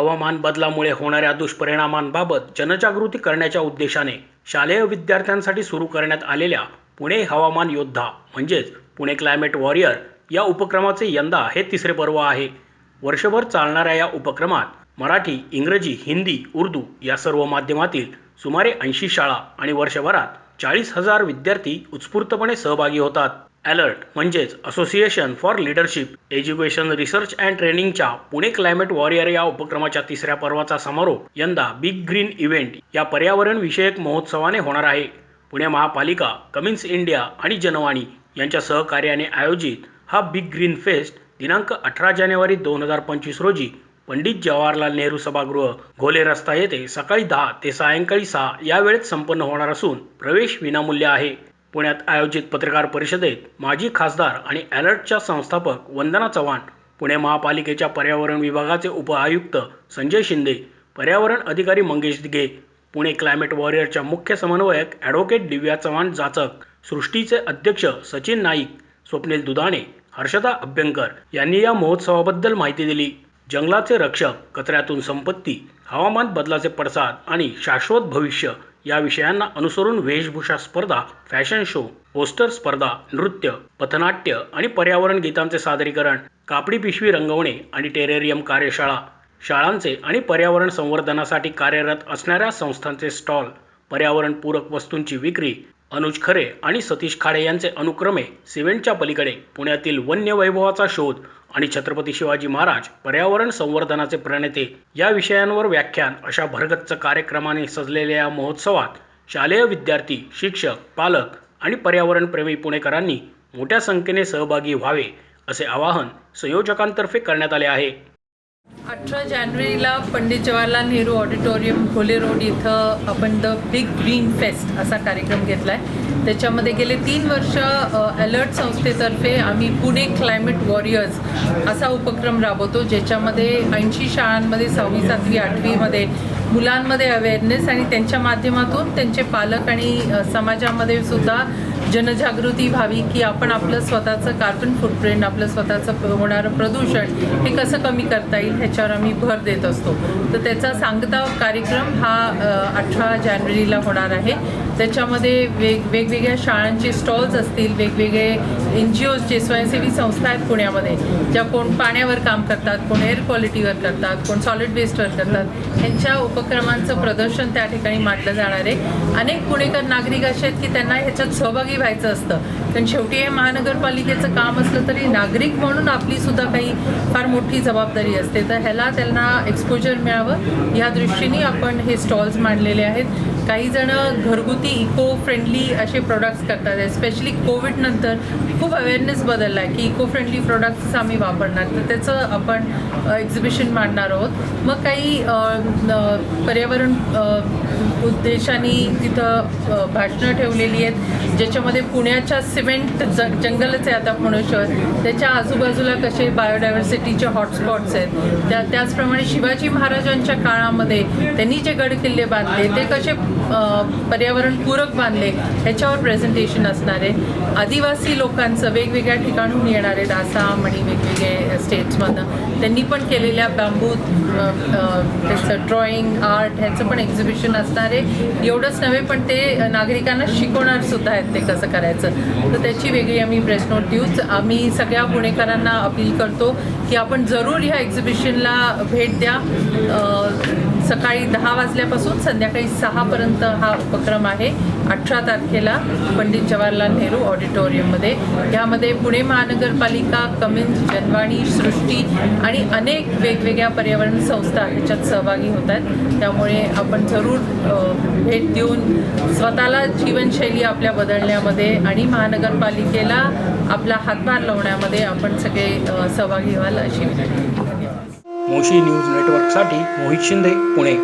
हवामान बदलामुळे होणाऱ्या दुष्परिणामांबाबत जनजागृती करण्याच्या उद्देशाने शालेय विद्यार्थ्यांसाठी सुरू करण्यात आलेल्या पुणे हवामान योद्धा म्हणजेच पुणे क्लायमेट वॉरियर या उपक्रमाचे यंदा हे तिसरे पर्व आहे. वर्षभर चालणाऱ्या या उपक्रमात मराठी इंग्रजी हिंदी उर्दू या सर्व माध्यमातील सुमारे ऐंशी शाळा आणि वर्षभरात चाळीस हजार विद्यार्थी उत्स्फूर्तपणे सहभागी होतात. अलर्ट म्हणजेच association for leadership education research and ट्रेनिंगच्या Pune climate warrior या उपक्रमाच्या तिसऱ्या पर्वाचा समारोप यंदा बिग ग्रीन इव्हेंट या पर्यावरण विषयक महोत्सवाने होणार आहे. पुणे महापालिका कमिन्स इंडिया आणि जनवाणी यांच्या सहकार्याने आयोजित हा बिग ग्रीन फेस्ट दिनांक अठरा जानेवारी दोन हजार पंचवीस रोजी पंडित जवाहरलाल नेहरू सभागृह घोले रस्ता येथे सकाळी दहा ते सायंकाळी सहा या वेळेत संपन्न होणार असून प्रवेश विनामूल्य आहे. पुण्यात आयोजित पत्रकार परिषदेत माजी खासदार आणि अलर्टच्या संस्थापक वंदना चव्हाण पुणे महापालिकेच्या पर्यावरण विभागाचे उपआयुक्त संजय शिंदे पर्यावरण अधिकारी मंगेश दिघे पुणे क्लायमेट वॉरियरच्या मुख्य समन्वयक ॲडव्होकेट दिव्या चव्हाण जाचक सृष्टीचे अध्यक्ष सचिन नाईक स्वप्नील दुधाणे हर्षदा अभ्यंकर यांनी या महोत्सवाबद्दल माहिती दिली. जंगलाचे रक्षक कचऱ्यातून संपत्ती हवामान बदलाचे पडसाद आणि शाश्वत भविष्य या विषयांना अनुसरून वेशभूषा स्पर्धा फॅशन शो पोस्टर स्पर्धा नृत्य पथनाट्य आणि पर्यावरण गीतांचे सादरीकरण कापडी पिशवी रंगवणे आणि टेरेरियम कार्यशाळा शाळांचे आणि पर्यावरण संवर्धनासाठी कार्यरत असणाऱ्या संस्थांचे स्टॉल पर्यावरणपूरक वस्तूंची विक्री अनुज खरे आणि सतीश खाडे यांचे अनुक्रमे सिमेंटच्या पलीकडे पुण्यातील वन्य वैभवाचा शोध आणि छत्रपती शिवाजी महाराज पर्यावरण संवर्धनाचे प्रणेते या विषयांवर व्याख्यान अशा भरगच्च कार्यक्रमाने सजलेल्या या महोत्सवात शालेय विद्यार्थी शिक्षक पालक आणि पर्यावरणप्रेमी पुणेकरांनी मोठ्या संख्येने सहभागी व्हावे असे आवाहन संयोजकांतर्फे करण्यात आले आहे. अठरा जानेवारीला पंडित जवाहरलाल नेहरू ऑडिटोरियम खोले रोड इथं आपण द बिग ग्रीन फेस्ट असा कार्यक्रम घेतला आहे त्याच्यामध्ये गेले तीन वर्ष अलर्ट संस्थेतर्फे आम्ही पुणे क्लायमेट वॉरियर्स असा उपक्रम राबवतो ज्याच्यामध्ये ऐंशी शाळांमध्ये सहावी सातवी आठवीमध्ये मुलांमध्ये अवेअरनेस आणि त्यांच्या माध्यमातून त्यांचे पालक आणि समाजामध्ये सुद्धा जनजागृती व्हावी की आपण आपलं स्वतःचं कार्बन फुटप्रिंट आपलं स्वतःचं होणारं प्रदूषण हे कसं कमी करता येईल ह्याच्यावर आम्ही भर देत असतो. तर त्याचा सांगता कार्यक्रम हा अठरा जानेवारीला होणार आहे. त्याच्यामध्ये वेग वेगवेगळ्या शाळांचे स्टॉल्स असतील वेगवेगळे एन जी ओज जे स्वयंसेवी संस्था आहेत पुण्यामध्ये ज्या कोण पाण्यावर काम करतात कोण एअर क्वालिटीवर करतात कोण सॉलिड वेस्टवर करतात यांच्या उपक्रमांचं प्रदर्शन त्या ठिकाणी मांडलं जाणार आहे. अनेक पुणेकर नागरिक असे आहेत की त्यांना ह्याच्यात सहभागी व्हायचं असतं. कारण शेवटी हे महानगरपालिकेचं काम असलं तरी नागरिक म्हणून आपली सुद्धा काही फार मोठी जबाबदारी असते. तर ह्याला त्यांना एक्सपोजर मिळावं. या दृष्टीने आपण हे स्टॉल्स मांडलेले आहेत. काही जण घरगुती इको फ्रेंडली असे प्रोडक्ट्स करतात एस्पेशली कोविडनंतर खूप अवेअरनेस बदलला आहे की इको फ्रेंडली प्रोडक्ट्स आम्ही वापरणार. तर त्याचं आपण एक्झिबिशन मांडणार आहोत. मग काही पर्यावरण उद्देशाने तिथं भाषणं ठेवलेली आहेत. ज्याच्यामध्ये पुण्याच्या सिमेंट ज जंगलच आहे आता पुणे शहर. त्याच्या आजूबाजूला कसे बायोडायव्हर्सिटीचे हॉटस्पॉट्स आहेत. त्या त्याचप्रमाणे शिवाजी महाराजांच्या काळामध्ये त्यांनी जे गड किल्ले बांधले ते कसे पर्यावरणपूरक बांधले ह्याच्यावर प्रेझेंटेशन असणार आहे. आदिवासी लोकांचं वेगवेगळ्या ठिकाणहून येणार आहेत आसाम आणि वेगवेगळे स्टेट्समधनं त्यांनी पण केलेल्या बांबू त्याचं ड्रॉइंग आर्ट ह्याचं पण एक्झिबिशन असणार आहे. एवढंच नव्हे पण ते नागरिकांना शिकवणार सुद्धा आहेत ते कसं करायचं. तर त्याची वेगळी आम्ही प्रेस नोट देऊच आम्ही सगळ्या पुणेकरांना अपील करतो की आपण जरूर ह्या एक्झिबिशनला भेट द्या. सकाळी दहा वाजल्यापासून संध्याकाळी सहापर्यंत हा उपक्रम आहे. अठरा तारखेला पंडित जवाहरलाल नेहरू ऑडिटोरियममध्ये. यामध्ये पुणे महानगरपालिका कमिन्स जनवाणी सृष्टी आणि अनेक वेगवेगळ्या पर्यावरण संस्था ह्याच्यात सहभागी होत आहेत त्यामुळे आपण जरूर भेट देऊन स्वतःला जीवनशैली आपल्या बदलण्यामध्ये आणि महानगरपालिकेला आपला हातभार लावण्यामध्ये आपण सगळे सहभागी व्हाल अशी विनंती. मोशी न्यूज नेटवर्कसाठी मोहित शिंदे पुणे.